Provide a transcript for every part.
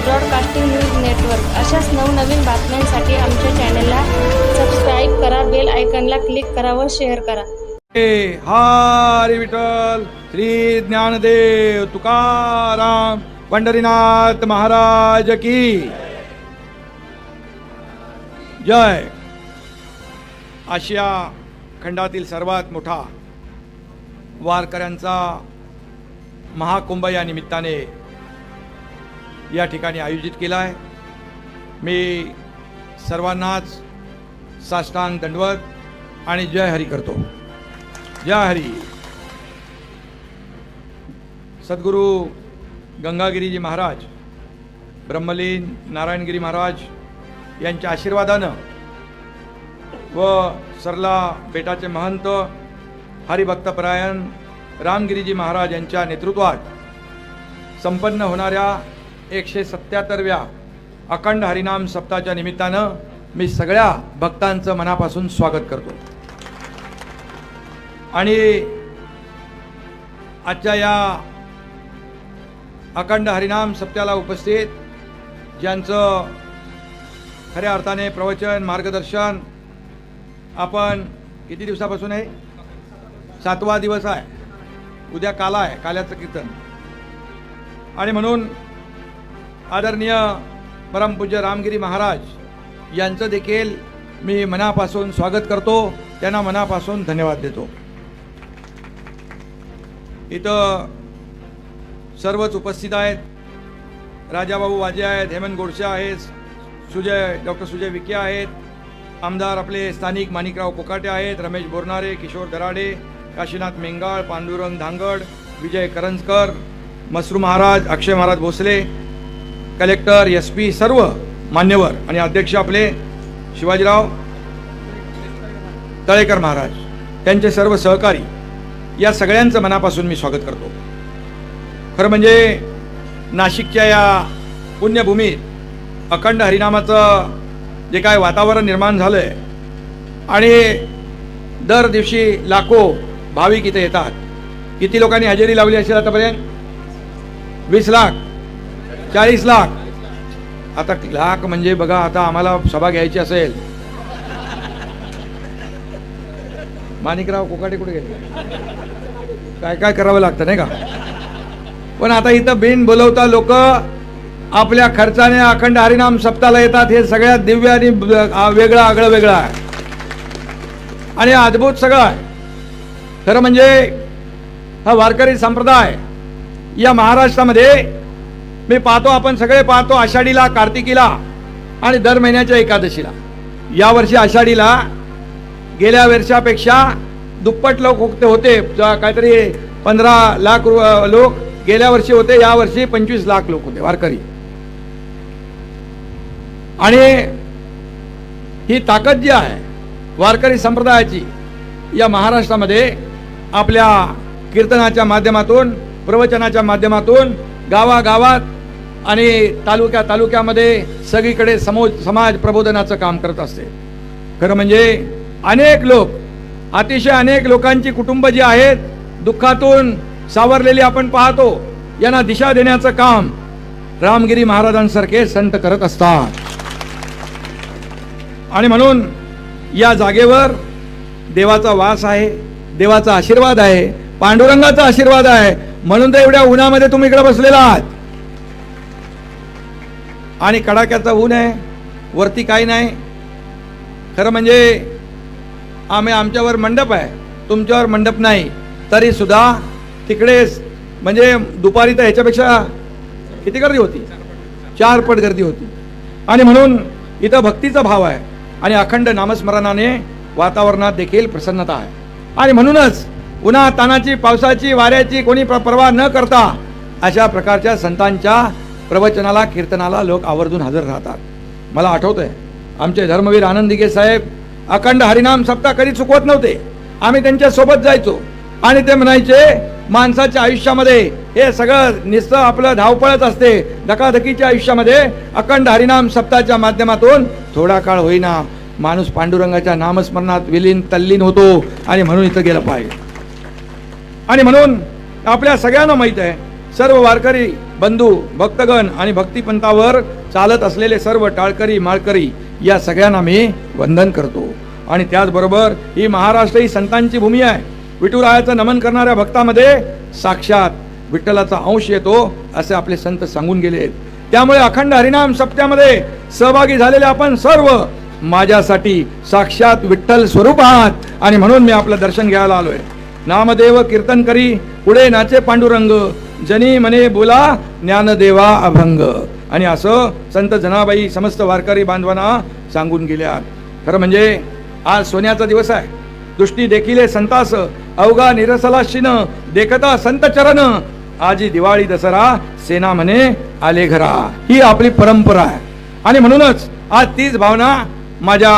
Broadcasting news network अशाच नवनवीन बातम्यांसाठी आमच्या चॅनलला सबस्क्राईब करा बेल आयकनला क्लिक करा व शेअर करा. हे हरी विठ्ठल श्री ज्ञानदेव तुकाराम पंढरीनाथ महाराज की. जय. आशिया खंडातील सर्वात मोठा वारकऱ्यांचा महाकुंभ या निमित्ताने या ठिकाणी आयोजित केला आहे. मी सर्वांनाच साष्टांग दंडवत आणि जय हरी करतो. जय हरी. सद्गुरू गंगागिरीजी महाराज ब्रह्मलीन नारायणगिरी महाराज यांच्या आशीर्वादानं व सरला बेटाचे महंत हरिभक्तपरायण रामगिरीजी महाराज यांच्या नेतृत्वात संपन्न होणाऱ्या एकशे सत्याहत्तरव्या अखंड हरिनाम सप्ताहाच्या निमित्तानं मी सगळ्या भक्तांचं मनापासून स्वागत करतो. आणि आजच्या या अखंड हरिनाम सप्त्याला उपस्थित ज्यांचं खऱ्या अर्थाने प्रवचन मार्गदर्शन आपण किती दिवसापासून आहे? सातवा दिवस आहे. उद्या काला आहे काल्याचं कीर्तन. आणि म्हणून आदरणीय परमपूज्य रामगिरी महाराज यांचं देखील मी मनापासून स्वागत करतो. त्यांना मनापासून धन्यवाद देतो. इथं सर्वच उपस्थित आहेत. राजाभाऊ वाजे आहेत हेमंत गोडसे आहेत सुजय डॉक्टर सुजय विखे आहेत आमदार आपले स्थानिक माणिकराव कोकाटे आहेत Ramesh Bornare Kishor Darade Kashinath Mengal Pandurang Dhangad Vijay Karanjkar Masru Maharaj Akshay Maharaj Bhosale collector S P सर्व मान्यवर आणि अध्यक्ष आपले शिवाजीराव तळेकर महाराज त्यांचे सर्व सहकारी या सगळ्यांचं मनापासून मी स्वागत करतो. खरं म्हणजे नाशिकच्या या पुण्यभूमीत अखंड हरिनामाचं जे काय वातावरण निर्माण झालं आहे आणि दर दिवशी लाखो भाविक इथे येतात. किती लोकांनी हजेरी लावली असेल आतापर्यंत? वीस लाख. चाळीस लाख. आता लाख म्हणजे बघा आता आम्हाला सभा घ्यायची असेल. माणिकराव कोकाटे कुठे गेले? काय काय करावं लागतं नाही का? पण आता इथं बिन बोलवता लोक आपल्या खर्चाने अखंड हरिनाम सप्ताला येतात. हे सगळ्यात दिव्य आणि वेगळं आगळं वेगळं आहे. आणि अद्भुत सगळं आहे. खरं म्हणजे हा वारकरी संप्रदाय या महाराष्ट्रामध्ये मी पाहतो आपण सगळे पाहतो आषाढीला कार्तिकीला आणि दर महिन्याच्या एकादशीला. यावर्षी आषाढीला गेल्या वर्षापेक्षा दुप्पट लोक होते होते. काहीतरी पंधरा लाख लोक गेल्या वर्षी होते या वर्षी पंचवीस लाख लोक होते वारकरी. आणि ही ताकद जी आहे वारकरी संप्रदायाची या महाराष्ट्रामध्ये आपल्या कीर्तनाच्या माध्यमातून प्रवचनाच्या माध्यमातून गावागावात आणि तालुक्या तालुक्यामध्ये सगळीकडे समो समाज प्रबोधनाचं काम करत असते. खरं म्हणजे अनेक लोक अतिशय अनेक लोकांची कुटुंब जी आहेत दुःखातून सावरलेली आपण पाहतो यांना दिशा देण्याचं काम रामगिरी महाराजांसारखे संत करत असतात. आणि म्हणून या जागेवर देवाचा वास आहे देवाचा आशीर्वाद आहे पांडुरंगाचा आशीर्वाद आहे म्हणून तर एवढ्या उन्हामध्ये तुम्ही इकडे बसलेला आहात. आणि कडाक्याचा ऊन आहे वरती काही नाही. खरं म्हणजे आम्ही आमच्यावर मंडप आहे तुमच्यावर मंडप नाही. तरी सुद्धा तिकडे म्हणजे दुपारी तर ह्याच्यापेक्षा किती गर्दी होती? चार पट गर्दी होती. आणि म्हणून इथं भक्तीचा भाव आहे. आणि अखंड नामस्मरणाने वातावरणात देखील प्रसन्नता आहे. आणि म्हणूनच उन्हा तानाची पावसाची वाऱ्याची कोणी प्र- पर्वा न करता अशा प्रकारच्या संतांच्या प्रवचनाला कीर्तनाला लोक आवर्जून हजर राहतात. मला आठवतंय आमचे धर्मवीर आनंद साहेब अखंड हरिनाम सप्ताह कधी चुकवत नव्हते. आम्ही त्यांच्यासोबत जायचो आणि ते म्हणायचे माणसाच्या आयुष्यामध्ये हे सगळं निस्त आपलं धावपळच असते. धकाधकीच्या आयुष्यामध्ये अखंड हरिनाम सप्ताहाच्या माध्यमातून थोडा काळ होईना माणूस पांडुरंगाच्या नामस्मरणात विलीन तल्लीन होतो आणि म्हणून इथं गेलं पाहिजे. आणि म्हणून आपल्या सगळ्यांना माहीत आहे सर्व वारकरी बंधू भक्तगण आणि भक्तिपंथावर चालत असलेले सर्व टाळकरी माळकरी या सगळ्यांना मी वंदन करतो. आणि त्याचबरोबर ही महाराष्ट्र ही संतांची भूमी आहे. विठुरायाचं नमन करणाऱ्या भक्तामध्ये साक्षात विठ्ठलाचा अंश येतो असे आपले संत सांगून गेले. त्यामुळे अखंड हरिनाम सप्त्यामध्ये सहभागी झालेले आपण सर्व माझ्यासाठी साक्षात विठ्ठल स्वरूप आहात आणि म्हणून मी आपलं दर्शन घ्यायला आलोय. नामदेव कीर्तन करी पुढे नाचे पांडुरंग. जनी मने बोला ज्ञानदेवा अभंग. आणि असं संत जनाबाई समस्त वारकरी बांधवांना सांगून गेल्या. खरं म्हणजे आज सोन्याचा दिवस आहे. दृष्टी देखील संतास अवघा निरसला शिन देखता संत चरण. आजी दिवाळी दसरा सेना म्हणे आले घरा. ही आपली परंपरा आहे. आणि म्हणूनच आज तीच भावना माझ्या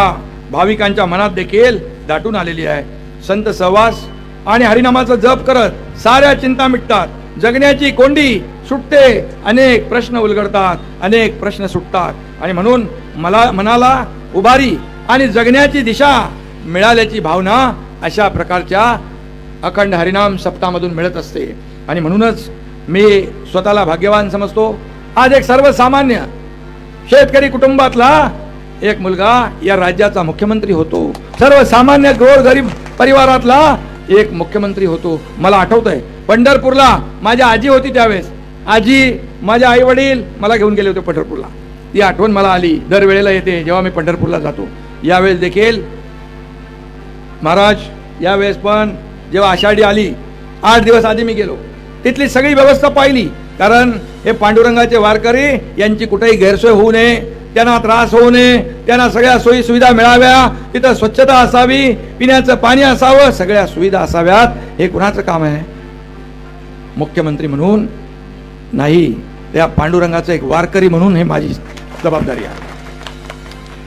भाविकांच्या मनात देखील दाटून आलेली आहे. संत सहवास आणि हरिनामाचा जप करत साऱ्या चिंता मिटतात. जगण्याची कोंडी सुटते अनेक प्रश्न उलगडतात अनेक प्रश्न सुटतात. आणि म्हणून मला मनाला उभारी आणि जगण्याची दिशा मिळाल्याची भावना अशा प्रकारच्या अखंड हरिनाम सप्तामधून मिळत असते. आणि म्हणूनच मी स्वतःला भाग्यवान समजतो. आज एक सर्वसामान्य शेतकरी कुटुंबातला एक मुलगा या राज्याचा मुख्यमंत्री होतो. सर्वसामान्य गोरगरीब परिवारातला एक मुख्यमंत्री होतो. मला आठवत आहे पंढरपूरला माझी आजी होती त्यावेळेस. आजी माझे आई वडील मला घेऊन गेले होते पंढरपूरला. ती आठवण मला आली. दरवेळेला येते जेव्हा मी पंढरपूरला जातो. यावेळेस देखील महाराज यावेळेस पण जेव्हा आषाढी आली आठ दिवस आधी मी गेलो. तिथली सगळी व्यवस्था पाहिली. कारण हे पांडुरंगाचे वारकरी यांची कुठेही गैरसोय होऊ नये. त्यांना त्रास होऊ नये. त्यांना सगळ्या सोयी सुविधा मिळाव्या. तिथं स्वच्छता असावी पिण्याचं पाणी असावं सगळ्या सुविधा असाव्यात. हे कुणाचं काम आहे? मुख्यमंत्री म्हणून नाही त्या पांडुरंगाचं एक वारकरी म्हणून हे माझी जबाबदारी आहे.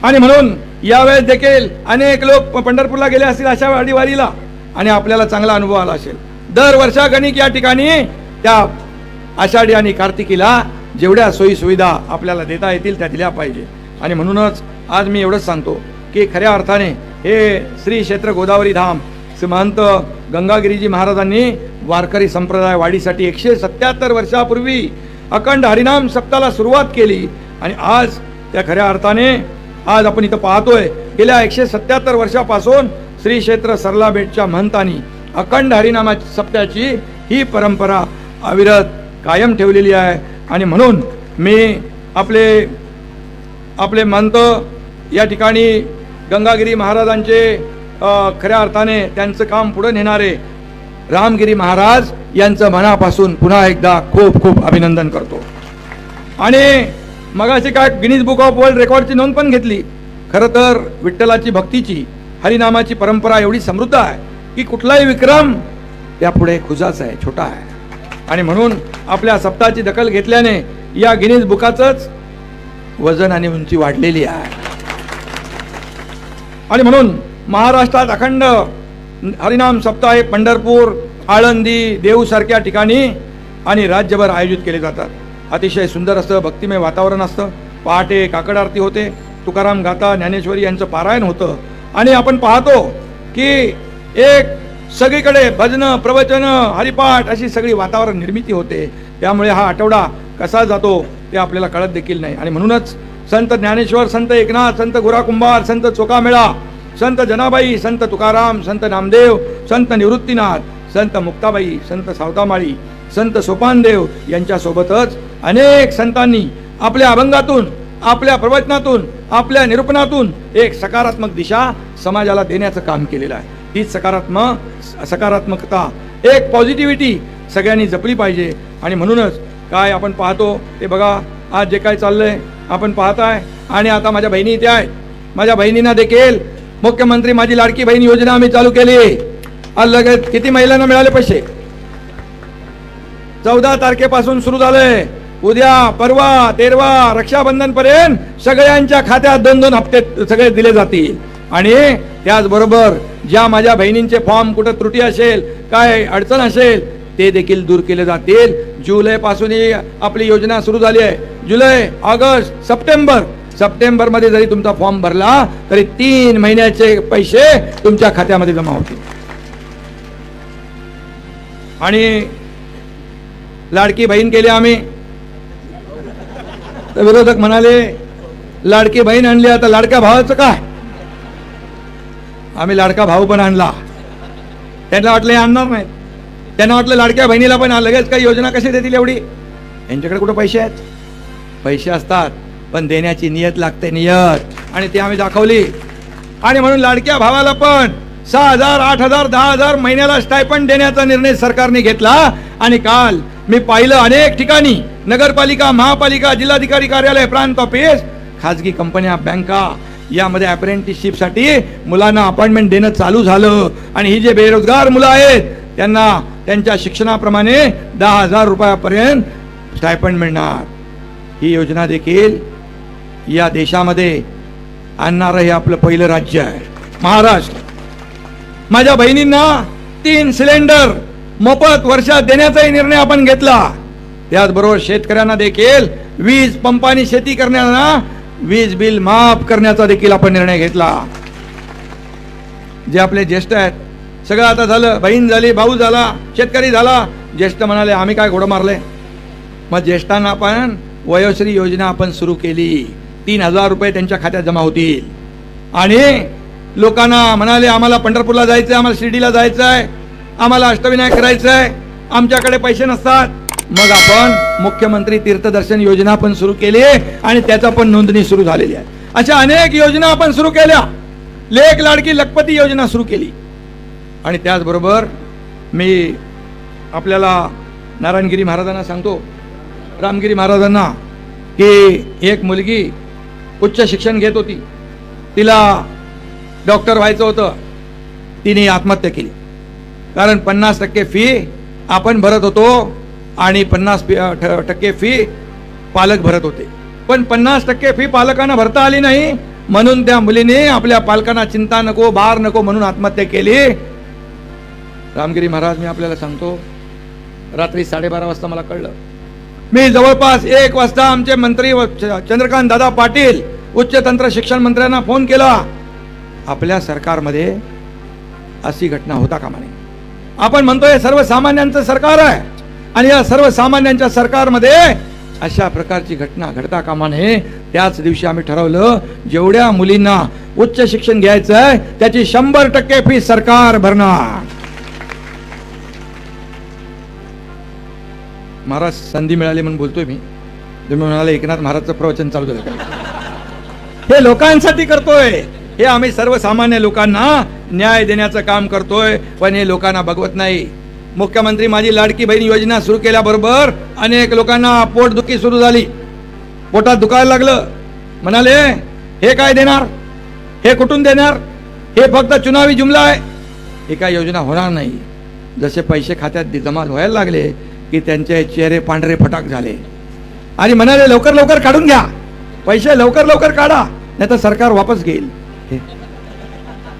आणि म्हणून यावेळेस देखील अनेक लोक पंढरपूरला गेले असतील अशा वाडीवारीला आणि आपल्याला चांगला अनुभव आला असेल. दर वर्षा गणिक या ठिकाणी त्या आषाढी आणि कार्तिकीला जेवढ्या सोयीसुविधा आपल्याला देता येतील त्या दिल्या पाहिजे. आणि म्हणूनच आज मी एवढंच सांगतो की खऱ्या अर्थाने हे श्री क्षेत्र गोदावरी धाम श्रीमंत गंगागिरीजी महाराजांनी वारकरी संप्रदाय वाढीसाठी एकशे सत्याहत्तर वर्षापूर्वी अखंड हरिनाम सप्ताला सुरुवात केली. आणि आज त्या खऱ्या अर्थाने आज आपण इथं पाहतोय गेल्या एकशे सत्याहत्तर वर्षापासून श्री क्षेत्र सरला बेटच्या महंतांनी अखंड हरिनामा सप्त्याची ही परंपरा अविरत कायम ठेवलेली आहे. आणि म्हणून मी आपले आपले मंत या ठिकाणी गंगागिरी महाराजांचे खऱ्या अर्थाने त्यांचं काम पुढे नेणारे रामगिरी महाराज यांचं मनापासून पुन्हा एकदा खूप खूप अभिनंदन करतो. आणि मगाशी काय गिनीज बुक ऑफ वर्ल्ड रेकॉर्डची नोंद पण घेतली. खरं तर विठ्ठलाची भक्तीची हरिनामाची परंपरा एवढी समृद्ध आहे की कुठलाही विक्रम यापुढे खुजाच आहे छोटा आहे. आणि म्हणून आपल्या सप्ताहाची दखल घेतल्याने या गिनीज बुकाचंच वजन आणि उंची वाढलेली आहे. आणि म्हणून महाराष्ट्रात अखंड हरिनाम सप्ताह हे पंढरपूर आळंदी देऊसारख्या ठिकाणी आणि राज्यभर आयोजित केले जातात. अतिशय सुंदर असतं भक्तिमय वातावरण असतं. पहाटे काकड आरती होते. तुकाराम गाथा ज्ञानेश्वरी यांचं पारायण होतं. आणि आपण पाहतो की एक सगळीकडे भजनं प्रवचनं हरिपाठ अशी सगळी वातावरण निर्मिती होते. त्यामुळे हा आठवडा कसा जातो ते आपल्याला कळत देखील नाही. आणि म्हणूनच संत ज्ञानेश्वर संत एकनाथ संत गुराकुंभार संत चोकामेळा संत जनाबाई संत तुकाराम संत नामदेव संत निवृत्तीनाथ संत मुक्ताबाई संत सावतामाळी संत सोपानदेव यांच्यासोबतच अनेक संतांनी आपल्या अभंगातून आपल्या प्रवचनातून आपल्या निरूपणातून एक सकारात्मक दिशा समाजाला देण्याचं काम केलेलं आहे. हीच सकारात्मक सकारात्मकता. एक पॉझिटिव्हिटी सगळ्यांनी जपली पाहिजे. आणि म्हणूनच काय आपण पाहतो ते बघा आज जे काय चाललंय आपण पाहताय. आणि आता माझ्या बहिणी इथे आहे माझ्या बहिणींना देखील मुख्यमंत्री माझी लाडकी बहीण योजना आम्ही चालू केली. आज लगेच किती महिलांना मिळाले पैसे? चौदा तारखेपासून सुरू झालंय. उद्या परवा तेरवा रक्षाबंधन पर्यंत सगळ्यांच्या खात्यात दोन दोन हप्ते सगळे दिले जातील. आणि त्याचबरोबर ज्या माझ्या बहिणींचे फॉर्म कुठं त्रुटी असेल काय अडचण असेल ते देखील दूर केले जातील. जुलै पासून ही आपली योजना सुरू झाली आहे. जुलै ऑगस्ट सप्टेंबर. सप्टेंबरमध्ये जरी तुमचा फॉर्म भरला तरी तीन महिन्याचे पैसे तुमच्या खात्यामध्ये जमा होतील. आणि लाडकी बहीण केली आम्ही. तर विरोधक म्हणाले लाडकी बहीण आणली आता लाडक्या भावाचं काय? आम्ही लाडका भाऊ पण आणला. त्यांना वाटलं हे आणणार नाही. त्यांना वाटलं लाडक्या बहिणीला पण लगेच काही योजना कशी देतील एवढी? यांच्याकडे कुठं पैसे आहेत? पैसे असतात पण देण्याची नियत लागते नियत. आणि ती आम्ही दाखवली. आणि म्हणून लाडक्या भावाला पण सहा हजार आठ हजार दहा हजार महिन्याला स्टायपंड देण्याचा निर्णय सरकारने घेतला. आणि काल मी पाहिलं अनेक ठिकाणी. नगरपालिका महापालिका जिल्हाधिकारी कार्यालय प्रांत ऑफिस खाजगी कंपन्या बँका यामध्ये अप्रेंटिसशिपसाठी मुलांना अपॉइंटमेंट देणं चालू झालं. आणि ही जे बेरोजगार मुलं आहेत त्यांना त्यांच्या शिक्षणाप्रमाणे दहा हजार रुपयापर्यंत स्टायपंड मिळणार. ही योजना देखील या देशामध्ये आणणारं हे आपलं पहिलं राज्य आहे. महाराष्ट्र. माझ्या बहिणींना तीन सिलेंडर मोफत वर्षात देण्याचाही निर्णय आपण घेतला. त्याचबरोबर शेतकऱ्यांना देखील वीज पंपानी शेती करण्याला वीज बिल माफ करण्याचा देखील आपण निर्णय घेतला. जे आपले ज्येष्ठ आहेत सगळं आता झालं बहीण झाली भाऊ झाला शेतकरी झाला. ज्येष्ठ म्हणाले आम्ही काय घोडं मारले? मग ज्येष्ठांना आपण वयोश्री योजना आपण सुरू केली. तीन हजार रुपये त्यांच्या खात्यात जमा होतील. आणि लोकांना म्हणाले आम्हाला पंढरपूरला जायचं आहे आम्हाला शिर्डीला जायचं आहे आम्हाला अष्टविनायक करायचं आहे आमच्याकडे पैसे नसतात. मग आपण मुख्यमंत्री तीर्थदर्शन योजना पण सुरू केली आणि त्याचा पण नोंदणी सुरू झालेली आहे. अशा अनेक योजना आपण सुरू केल्या. लेख लाडकी लखपती योजना सुरू केली. आणि त्याचबरोबर मी आपल्याला नारायणगिरी महाराजांना सांगतो रामगिरी महाराजांना की एक मुलगी उच्च शिक्षण घेत होती. तिला डॉक्टर व्हायचं होतं. तिने आत्महत्या केली. कारण पन्नास टक्के फी आपण भरत होतो. आणि पन्नास टक्के फी पालक भरत होते. पण पन्नास टक्के फी पालकांना भरता आली नाही. म्हणून त्या मुलीने आपल्या पालकांना चिंता नको भार नको म्हणून आत्महत्या केली. रामगिरी महाराज मी आपल्याला सांगतो रात्री साडेबारा वाजता मला कळलं. मी जवळपास एक वाजता आमचे मंत्री व च- चंद्रकांत दादा पाटील उच्च तंत्र शिक्षण मंत्र्यांना फोन केला. आपल्या सरकारमध्ये अशी घटना होता कामा नये. आपण म्हणतोय सर्वसामान्यांचं सरकार आहे. आणि या सर्वसामान्यांच्या सरकारमध्ये अशा प्रकारची घटना घडता कामा नये. त्याच दिवशी आम्ही ठरवलं जेवढ्या मुलींना उच्च शिक्षण घ्यायचं आहे त्याची शंभर टक्के फी सरकार भरणार. महाराज संधी मिळाली म्हणून बोलतोय मी. तुम्ही म्हणाले एकनाथ महाराजचं प्रवचन चालू झालं. हे लोकांसाठी करतोय. हे आम्ही सर्वसामान्य लोकांना न्याय देण्याचं काम करतोय पण हे लोकांना बघवत नाही. मुख्यमंत्री माझी लाडकी बहीण योजना सुरू केल्याबरोबर अनेक लोकांना पोटदुखी सुरू झाली. पोटात दुखायला लागलं. म्हणाले हे काय देणार? हे कुठून देणार? हे फक्त चुनावी जुमला आहे. हे काय योजना होणार नाही. जसे पैसे खात्यात जमा व्हायला लागले की त्यांचे चेहरे पांढरे फटाक झाले. आणि म्हणाले लवकर लवकर काढून घ्या. पैसे लवकर लवकर काढा. नाही तर सरकार वापस घेईल. हे.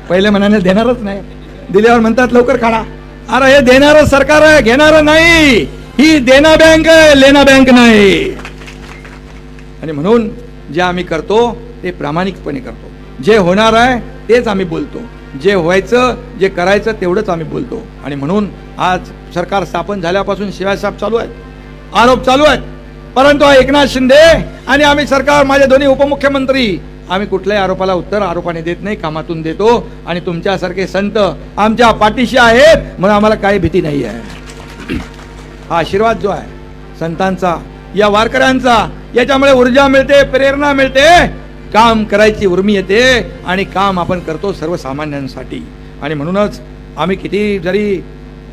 पहिले म्हणाले देणारच नाही. दिल्यावर म्हणतात लवकर काढा. अरे हे देणार सरकार आहे घेणार नाही. ही देना बँक आहे लेना बँक नाही. आणि म्हणून जे आम्ही करतो ते प्रामाणिकपणे करतो. जे होणार आहे तेच आम्ही बोलतो. जे व्हायचं जे करायचं तेवढंच आम्ही बोलतो. आणि म्हणून आज सरकार स्थापन झाल्यापासून शिवायसाहेब चालू आहेत. आरोप चालू आहेत. परंतु एकनाथ शिंदे आणि आम्ही सरकार माझे दोन्ही उपमुख्यमंत्री आम्ही कुठल्याही आरोपाला उत्तर आरोपाने देत नाही कामातून देतो आणि तुमच्यासारखे संत आमच्या पाठीशी आहेत म्हणून आम्हाला काही भीती नाही आहे. हा आशीर्वाद जो आहे संतांचा या वारकऱ्यांचा याच्यामुळे ऊर्जा मिळते प्रेरणा मिळते. काम करायची उर्मी येते आणि काम आपण करतो सर्वसामान्यांसाठी. आणि म्हणूनच आम्ही किती जरी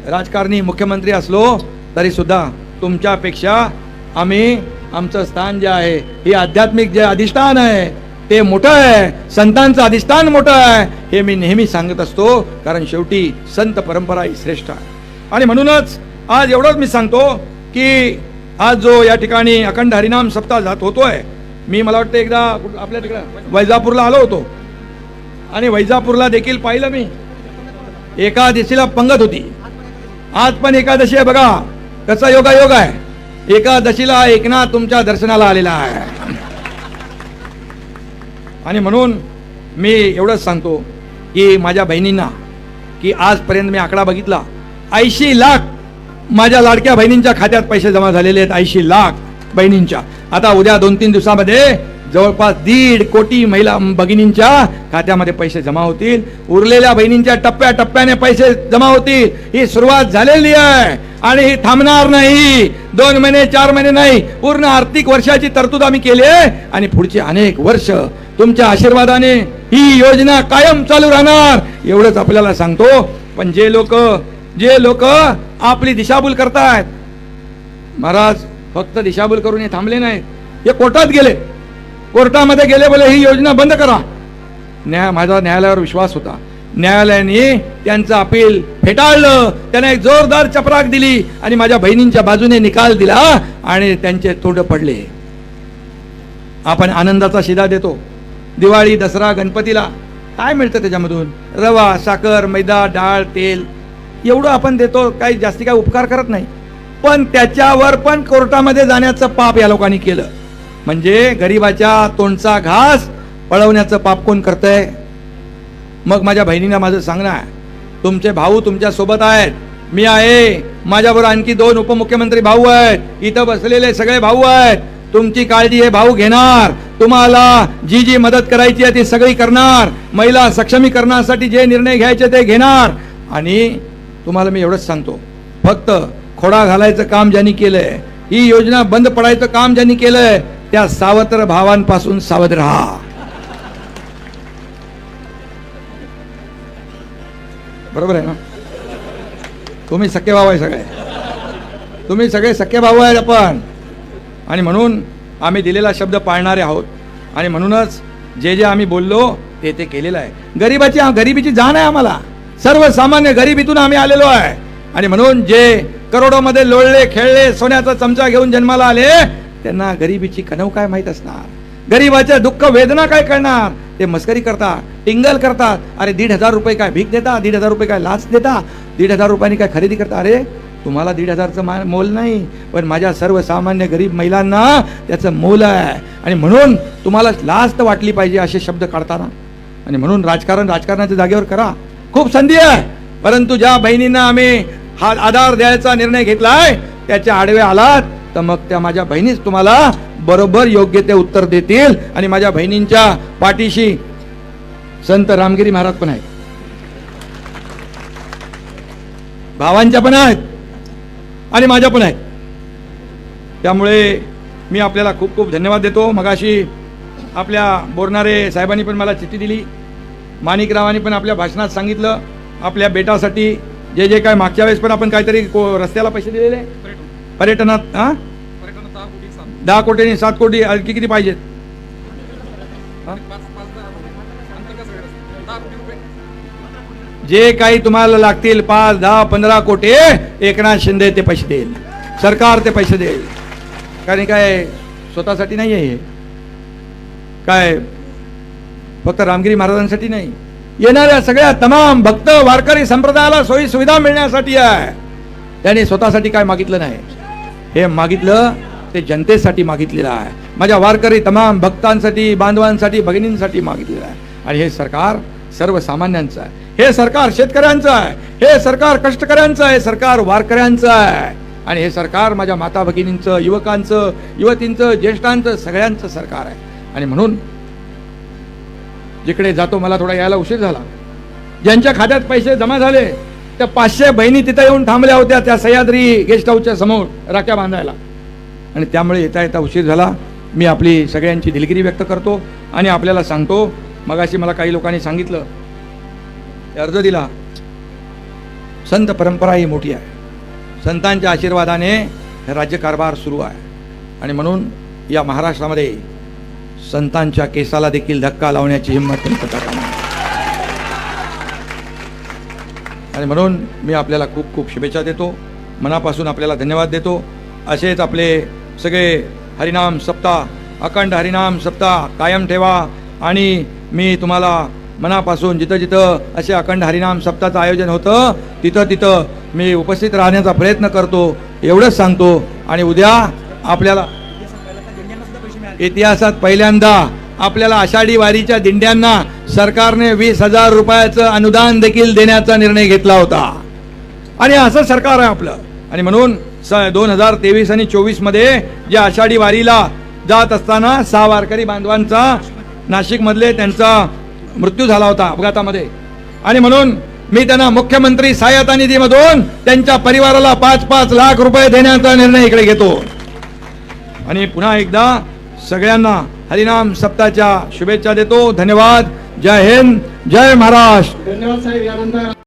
राजकारणी मुख्यमंत्री असलो तरी सुद्धा तुमच्यापेक्षा आम्ही आमचं स्थान जे आहे हे आध्यात्मिक जे अधिष्ठान आहे ते मोठं आहे. संतांचं अधिष्ठान मोठं आहे. हे मी नेहमी सांगत असतो कारण शेवटी संत परंपरा ही श्रेष्ठ आहे. आणि म्हणूनच आज एवढंच मी सांगतो की आज जो या ठिकाणी अखंड हरिनाम सप्ताह जात होतोय मी मला वाटतं एकदा आपल्या तिकडं वैजापूरला आलो होतो. आणि वैजापूरला देखील पाहिलं मी. एकादशीला पंगत होती. आज पण एकादशी आहे बघा. कसा योगायोग आहे? एकादशीला एकनाथ तुमच्या दर्शनाला आलेला आहे. आणि म्हणून मी एवढंच सांगतो की माझ्या बहिणींना की आजपर्यंत मी आकडा बघितला ऐंशी लाख माझ्या लाडक्या बहिणींच्या खात्यात पैसे जमा झालेले आहेत ऐंशी लाख बहिणींच्या. आता उद्या दोन तीन दिवसामध्ये जवळपास दीड कोटी महिला भगिनींच्या खात्यामध्ये पैसे जमा होतील. उरलेल्या बहिणींच्या टप्प्या टप्प्याने पैसे जमा होतील. ही सुरुवात झालेली आहे आणि ही थांबणार नाही. दोन महिने चार महिने नाही. पूर्ण आर्थिक वर्षाची तरतूद आम्ही केली आहे आणि पुढची अनेक वर्ष तुमच्या आशीर्वादाने ही योजना कायम चालू राहणार. एवढंच आपल्याला सांगतो. पण जे लोक जे लोक आपली दिशाभूल करतायत महाराज फक्त दिशाभूल करून हे थांबले नाही हे कोर्टात गेले. कोर्टामध्ये गेले बोले ही योजना बंद करा. न्याय माझा न्यायालयावर विश्वास होता. न्यायालयाने त्यांचं अपील फेटाळलं. त्यांना एक जोरदार चपराक दिली आणि माझ्या बहिणींच्या बाजूने निकाल दिला आणि त्यांचे तोंड पडले. आपण आनंदाचा शिदा देतो. दिवाळी दसरा गणपतीला काय मिळतं त्याच्यामधून? रवा साखर मैदा डाळ तेल. एवढं आपण देतो काही जास्ती काय उपकार करत नाही. पण त्याच्यावर पण कोर्टामध्ये जाण्याचं पाप या लोकांनी केलं. म्हणजे गरिबाच्या तोंडचा घास पळवण्याचं पाप कोण करतंय? मग माझ्या बहिणीला माझं सांगणं आहे. तुमचे भाऊ तुमच्यासोबत आहेत. मी आहे. माझ्याबरोबर आणखी दोन उपमुख्यमंत्री भाऊ आहेत. इथं बसलेले सगळे भाऊ आहेत. तुमची काळजी हे भाऊ घेणार. तुम्हाला जी जी मदत करायची आहे ती सगळी करणार. महिला सक्षमीकरणासाठी जे निर्णय घ्यायचे ते घेणार. आणि तुम्हाला मी एवढंच सांगतो फक्त खोडा घालायचं काम ज्यांनी केलंय ही योजना बंद पडायचं काम ज्यांनी केलंय त्या सावत्र भावांपासून सावध राहा. बरोबर आहे ना? तुम्ही सख्खे भाऊ आहे सगळे. तुम्ही सगळे सख्खे भाऊ आहेत आपण. आणि म्हणून आम्ही दिलेला शब्द पाळणारे आहोत. आणि म्हणूनच जे जे आम्ही बोललो ते ते केलेलं आहे. गरिबाची गरिबीची जाण आहे आम्हाला. सर्वसामान्य गरिबीतून आम्ही आलेलो आहे. आणि म्हणून जे करोडोमध्ये लोळले खेळले सोन्याचा चमचा घेऊन जन्माला आले त्यांना गरिबीची कणव काय माहीत असणार? गरिबाच्या दुःख वेदना काय करणार? ते मस्करी करतात टिंगल करतात. अरे दीड हजार रुपये काय भीक देता दीड हजार रुपये काय लाच देता दीड हजार रुपयांनी काय खरेदी करता अरे तुम्हाला दीड हजारचं मा मोल नाही पण माझ्या सर्वसामान्य गरीब महिलांना त्याचं मोल आहे. आणि म्हणून तुम्हाला लास्ट वाटली पाहिजे असे शब्द काढताना. आणि म्हणून राजकारण राजकारणाच्या जागेवर करा. खूप संधी आहे. परंतु ज्या बहिणींना आम्ही हा आधार द्यायचा निर्णय घेतलाय त्याच्या आडवे आलात तर मग त्या माझ्या बहिणीच तुम्हाला बरोबर योग्य ते उत्तर देतील. आणि माझ्या बहिणींच्या पाठीशी संत रामगिरी महाराज पण आहेत. भावांच्या पण आहेत. आणि माझ्या पण आहेत त्यामुळे मी आपल्याला खूप खूप धन्यवाद देतो. मगाशी आपल्या बोरणारे साहेबांनी पण मला चिठ्ठी दिली. माणिकरावांनी पण आपल्या भाषणात सांगितलं. आपल्या बेटासाठी जे जे काय मागच्या वेळेस पण आपण काहीतरी को- रस्त्याला पैसे दिलेले. पर्यटनात हा? दहा कोटी सात कोटी. आणखी किती पाहिजेत? जे काही तुम्हाला लागतील पाच दहा पंधरा कोटी एकनाथ शिंदे ते पैसे देईल. सरकार ते पैसे देईल. कारण काय स्वतःसाठी नाही आहे हे. काय फक्त रामगिरी महाराजांसाठी नाही. येणाऱ्या सगळ्या तमाम भक्त वारकरी संप्रदायाला सोयी सुविधा मिळण्यासाठी आहे. त्याने स्वतःसाठी काय मागितलं नाही. हे मागितलं ते जनतेसाठी मागितलेलं आहे. माझ्या वारकरी तमाम भक्तांसाठी बांधवांसाठी भगिनींसाठी मागितलेलं आहे. आणि हे सरकार सर्वसामान्यांचं आहे. हे सरकार शेतकऱ्यांचं आहे. हे सरकार कष्टकऱ्यांचं आहे. सरकार वारकऱ्यांचं आहे. आणि हे सरकार माझ्या माता भगिनींचं युवकांचं युवतींचं ज्येष्ठांचं सगळ्यांचं सरकार आहे. आणि म्हणून जिकडे जातो मला थोडा यायला उशीर झाला. ज्यांच्या खात्यात पैसे जमा झाले त्या पाचशे बहिणी तिथे येऊन थांबल्या होत्या त्या सह्याद्री गेस्ट हाऊसच्या समोर राख्या बांधायला. आणि त्यामुळे येता येता उशीर झाला. मी आपली सगळ्यांची दिलगिरी व्यक्त करतो आणि आपल्याला सांगतो. मगाशी मला काही लोकांनी सांगितलं अर्ज दिला. संत परंपरा ही मोठी आहे. संतांच्या आशीर्वादाने राज्यकारभार सुरू आहे. आणि म्हणून या महाराष्ट्रामध्ये संतांच्या केसाला देखील धक्का लावण्याची हिंमत करता आणि म्हणून मी आपल्याला खूप खूप शुभेच्छा देतो. मनापासून आपल्याला धन्यवाद देतो. असेच आपले सगळे हरिनाम सप्ताह अखंड हरिनाम सप्ताह कायम ठेवा. आणि मी तुम्हाला मनापासून जिथं जिथं असे अखंड हरिनाम सप्ताहाचं आयोजन होतं तिथं तिथं मी उपस्थित राहण्याचा प्रयत्न करतो एवढंच सांगतो. आणि उद्या आपल्याला इतिहासात पहिल्यांदा आपल्याला आषाढी वारीच्या दिंड्यांना सरकारने वीस हजार रुपयाचं अनुदान देखील देण्याचा निर्णय घेतला होता. आणि असं सरकार आहे आपलं. आणि म्हणून स दोन हजार तेवीस आणि चोवीसमध्ये जे आषाढी वारीला जात असताना सहा वारकरी बांधवांचा नाशिकमधले त्यांचा मृत्यू झाला होता अपघातामध्ये. आणि म्हणून मी त्यांना मुख्यमंत्री सहायता निधीमधून त्यांच्या परिवाराला पाच पाच लाख रुपये देण्याचा निर्णय इकडे घेतो. आणि पुन्हा एकदा सगळ्यांना हरिनाम सप्ताच्या शुभेच्छा देतो. धन्यवाद. जय हिंद. जय महाराष्ट्र. धन्यवाद साहेब. यानंतर